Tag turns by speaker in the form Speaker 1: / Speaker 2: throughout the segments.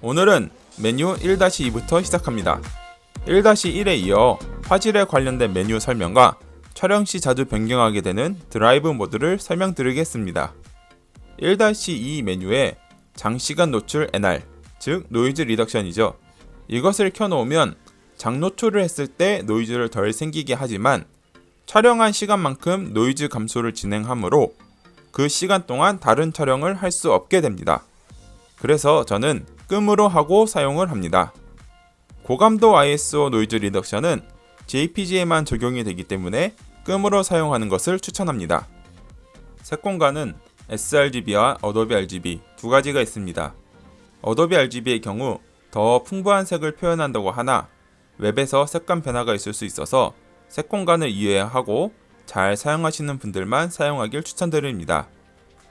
Speaker 1: 오늘은 메뉴 1-2부터 시작합니다. 1-1에 이어 화질에 관련된 메뉴 설명과 촬영 시 자주 변경하게 되는 드라이브 모드를 설명드리겠습니다. 1-2 메뉴에 장시간 노출 NR, 즉 노이즈 리덕션이죠. 이것을 켜놓으면 장노출을 했을 때 노이즈를 덜 생기게 하지만 촬영한 시간만큼 노이즈 감소를 진행하므로 그 시간 동안 다른 촬영을 할 수 없게 됩니다. 그래서 저는 끔으로 하고 사용을 합니다. 고감도 ISO 노이즈 리덕션은 JPG에만 적용이 되기 때문에 끔으로 사용하는 것을 추천합니다. 색공간은 sRGB와 어도비 RGB 두 가지가 있습니다. 어도비 RGB의 경우 더 풍부한 색을 표현한다고 하나 웹에서 색감 변화가 있을 수 있어서 색공간을 이해하고 잘 사용하시는 분들만 사용하길 추천드립니다.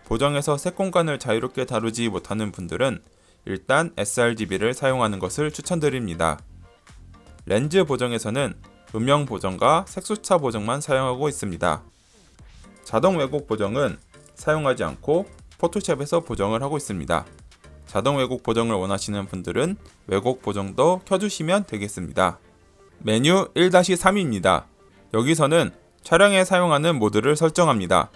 Speaker 1: 보정에서 색공간을 자유롭게 다루지 못하는 분들은 일단 sRGB를 사용하는 것을 추천드립니다. 렌즈 보정에서는 음영 보정과 색소차 보정만 사용하고 있습니다. 자동 왜곡 보정은 사용하지 않고 포토샵에서 보정을 하고 있습니다. 자동 왜곡 보정을 원하시는 분들은 왜곡 보정도 켜주시면 되겠습니다. 메뉴 1-3입니다. 여기서는 촬영에 사용하는 모드를 설정합니다.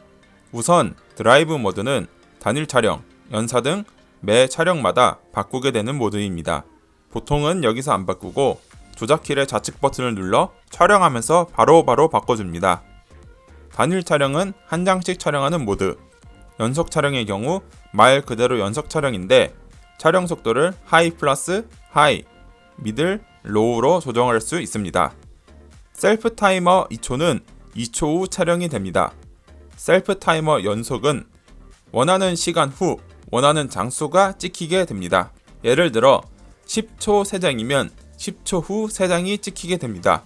Speaker 1: 우선 드라이브 모드는 단일 촬영, 연사 등 매 촬영마다 바꾸게 되는 모드입니다. 보통은 여기서 안 바꾸고 조작키의 좌측 버튼을 눌러 촬영하면서 바로바로 바로 바꿔줍니다. 단일 촬영은 한 장씩 촬영하는 모드, 연속 촬영의 경우 말 그대로 연속 촬영인데 촬영 속도를 하이 플러스 하이, 미들, 로우로 조정할 수 있습니다. 셀프 타이머 2초는 2초 후 촬영이 됩니다. 셀프 타이머 연속은 원하는 시간 후 원하는 장소가 찍히게 됩니다. 예를 들어 10초 3장이면 10초 후 3장이 찍히게 됩니다.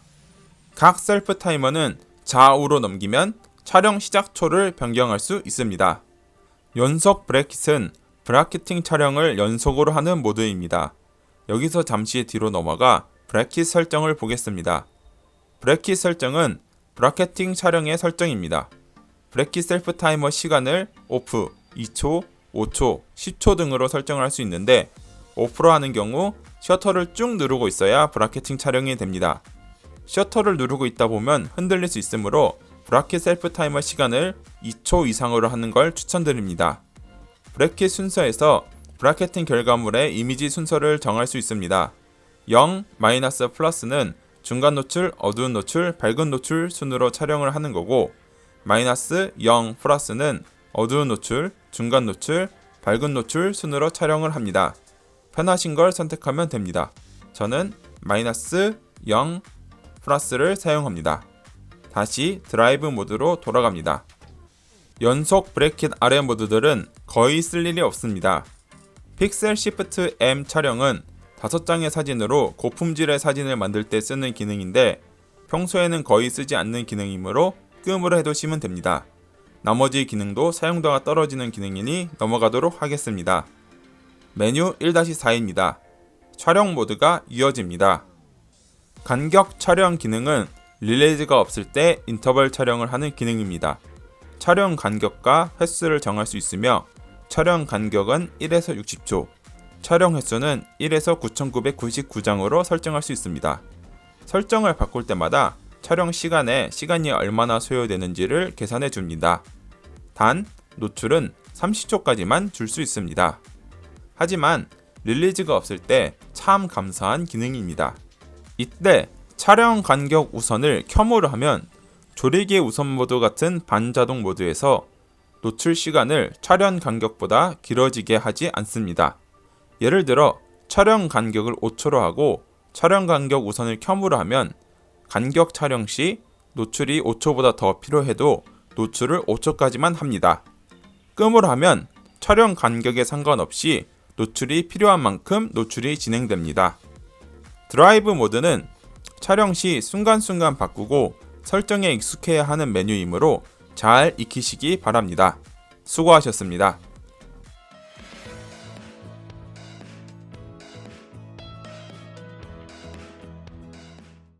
Speaker 1: 각 셀프 타이머는 좌우로 넘기면 촬영 시작 초를 변경할 수 있습니다. 연속 브래킷은 브라켓팅 촬영을 연속으로 하는 모드입니다. 여기서 잠시 뒤로 넘어가 브래킷 설정을 보겠습니다. 브래킷 설정은 브라켓팅 촬영의 설정입니다. 브래킷 셀프 타이머 시간을 오프, 2초, 5초, 10초 등으로 설정할 수 있는데 오프로 하는 경우 셔터를 쭉 누르고 있어야 브라켓팅 촬영이 됩니다. 셔터를 누르고 있다 보면 흔들릴 수 있으므로 브라켓 셀프 타이머 시간을 2초 이상으로 하는 걸 추천드립니다. 브래킷 순서에서 브라켓팅 결과물의 이미지 순서를 정할 수 있습니다. 0, 마이너스 플러스는 중간 노출, 어두운 노출, 밝은 노출 순으로 촬영을 하는 거고 마이너스 0 플러스는 어두운 노출, 중간 노출, 밝은 노출 순으로 촬영을 합니다. 편하신 걸 선택하면 됩니다. 저는 마이너스 0 플러스를 사용합니다. 다시 드라이브 모드로 돌아갑니다. 연속 브래킷 아래 모드들은 거의 쓸 일이 없습니다. 픽셀 시프트 M 촬영은 5장의 사진으로 고품질의 사진을 만들 때 쓰는 기능인데 평소에는 거의 쓰지 않는 기능이므로 끔으로 해두시면 됩니다. 나머지 기능도 사용도가 떨어지는 기능이니 넘어가도록 하겠습니다. 메뉴 1-4입니다. 촬영 모드가 이어집니다. 간격 촬영 기능은 릴레이즈가 없을 때 인터벌 촬영을 하는 기능입니다. 촬영 간격과 횟수를 정할 수 있으며 촬영 간격은 1에서 60초, 촬영 횟수는 1에서 9999장으로 설정할 수 있습니다. 설정을 바꿀 때마다 촬영 시간에 시간이 얼마나 소요되는지를 계산해 줍니다. 단, 노출은 30초까지만 줄 수 있습니다. 하지만 릴리즈가 없을 때 참 감사한 기능입니다. 이때 촬영 간격 우선을 켬으로 하면 조리개 우선 모드 같은 반자동 모드에서 노출 시간을 촬영 간격보다 길어지게 하지 않습니다. 예를 들어 촬영 간격을 5초로 하고 촬영 간격 우선을 켬으로 하면 간격 촬영 시 노출이 5초보다 더 필요해도 노출을 5초까지만 합니다. 끔으로 하면 촬영 간격에 상관없이 노출이 필요한 만큼 노출이 진행됩니다. 드라이브 모드는 촬영 시 순간순간 바꾸고 설정에 익숙해야 하는 메뉴이므로 잘 익히시기 바랍니다. 수고하셨습니다.